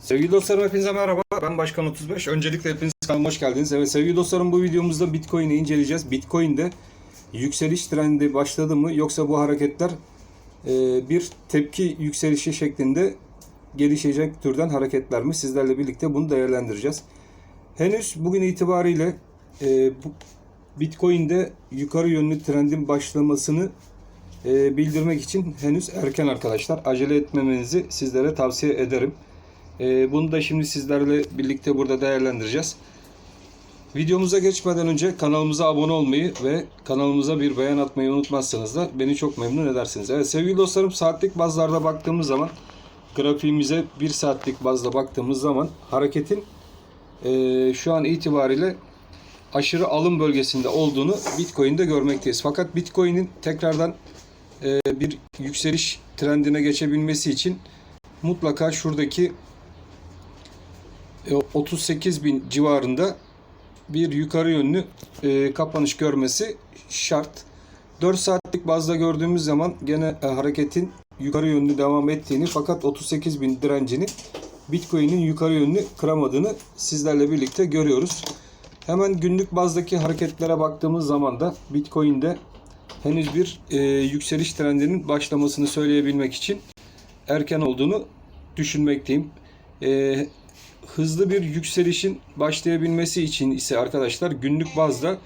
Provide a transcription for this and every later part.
Sevgili dostlarım hepinize merhaba. Ben Başkan 35. Öncelikle hepiniz kanalıma hoş geldiniz. Evet sevgili dostlarım bu videomuzda Bitcoin'i inceleyeceğiz. Bitcoin'de yükseliş trendi başladı mı yoksa bu hareketler e, bir tepki yükselişi şeklinde gelişecek türden hareketler mi? Sizlerle birlikte bunu değerlendireceğiz. Henüz bugün itibariyle e, bu Bitcoin'de yukarı yönlü trendin başlamasını e, bildirmek için henüz erken arkadaşlar. Acele etmemenizi sizlere tavsiye ederim. E, bunu da şimdi sizlerle birlikte burada değerlendireceğiz. Videomuza geçmeden önce kanalımıza abone olmayı ve kanalımıza bir beğen atmayı unutmazsanız da beni çok memnun edersiniz. Evet sevgili dostlarım saatlik bazlarda baktığımız zaman grafiğimize bir saatlik bazda baktığımız zaman hareketin e, şu an itibariyle aşırı alım bölgesinde olduğunu Bitcoin'de görmekteyiz. Fakat Bitcoin'in tekrardan e, bir yükseliş trendine geçebilmesi için mutlaka şuradaki 38 bin civarında bir yukarı yönlü e, kapanış görmesi şart. 4 saatlik bazda gördüğümüz zaman gene e, hareketin yukarı yönlü devam ettiğini fakat 38 bin direncini Bitcoin'in yukarı yönlü kıramadığını sizlerle birlikte görüyoruz. Hemen günlük bazdaki hareketlere baktığımız zaman da Bitcoin'de henüz bir e, yükseliş trendinin başlamasını söyleyebilmek için erken olduğunu düşünmekteyim. E, hızlı bir yükselişin başlayabilmesi için ise arkadaşlar günlük bazda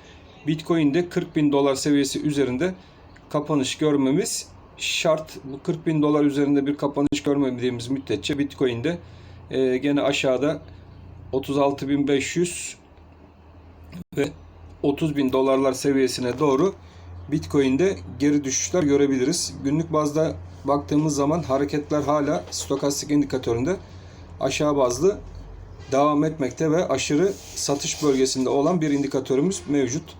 Bitcoin'de 40 bin dolar seviyesi üzerinde kapanış görmemiz şart. Bu 40 bin dolar üzerinde bir kapanış görmediğimiz müddetçe Bitcoin'de e, gene aşağıda 36.500 ve 30 bin dolarlar seviyesine doğru Bitcoin'de geri düşüşler görebiliriz. Günlük bazda baktığımız zaman hareketler hala stokastik indikatöründe aşağı bazlı devam etmekte ve aşırı satış bölgesinde olan bir indikatörümüz mevcut.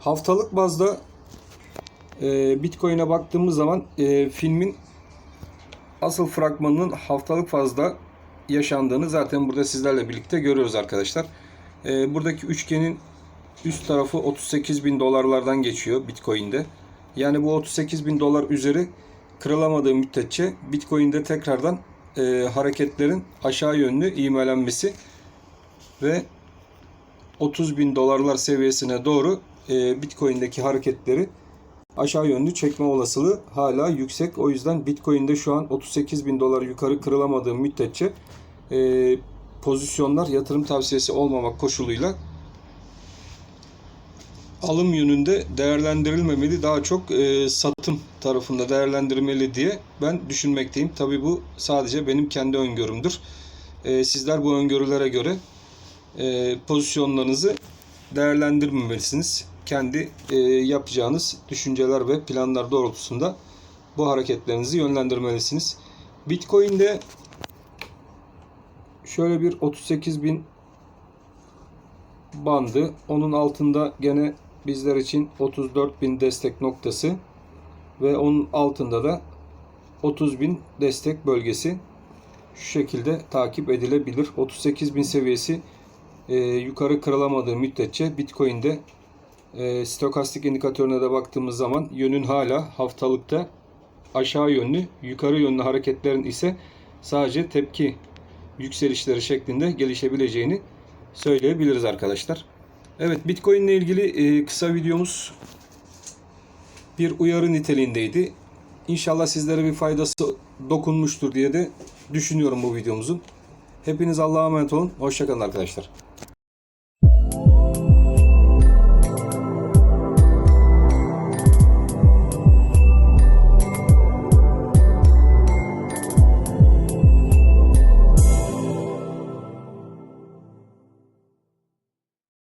Haftalık bazda e, Bitcoin'e baktığımız zaman e, filmin asıl fragmanının haftalık fazla yaşandığını zaten burada sizlerle birlikte görüyoruz arkadaşlar. E, buradaki üçgenin üst tarafı 38 bin dolarlardan geçiyor Bitcoin'de. Yani bu 38 bin dolar üzeri kırılamadığı müddetçe Bitcoin'de tekrardan e, hareketlerin aşağı yönlü ivmelenmesi ve 30 bin dolarlar seviyesine doğru e, Bitcoin'deki hareketleri aşağı yönlü çekme olasılığı hala yüksek. O yüzden Bitcoin'de şu an 38 bin dolar yukarı kırılamadığı müddetçe e, pozisyonlar yatırım tavsiyesi olmamak koşuluyla alım yönünde değerlendirilmemeli daha çok e, satım tarafında değerlendirilmeli diye ben düşünmekteyim. Tabi bu sadece benim kendi öngörümdür. E, sizler bu öngörülere göre e, pozisyonlarınızı değerlendirmemelisiniz. Kendi e, yapacağınız düşünceler ve planlar doğrultusunda bu hareketlerinizi yönlendirmelisiniz. Bitcoin'de şöyle bir 38 bin bandı. Onun altında gene bizler için 34 bin destek noktası ve onun altında da 30 bin destek bölgesi şu şekilde takip edilebilir. 38 bin seviyesi e, yukarı kırılamadığı müddetçe Bitcoin'de e, stokastik indikatörüne de baktığımız zaman yönün hala haftalıkta aşağı yönlü, yukarı yönlü hareketlerin ise sadece tepki yükselişleri şeklinde gelişebileceğini söyleyebiliriz arkadaşlar. Evet Bitcoin ile ilgili e, kısa videomuz bir uyarı niteliğindeydi. İnşallah sizlere bir faydası dokunmuştur diye de düşünüyorum bu videomuzun. Hepiniz Allah'a emanet olun. Hoşçakalın arkadaşlar.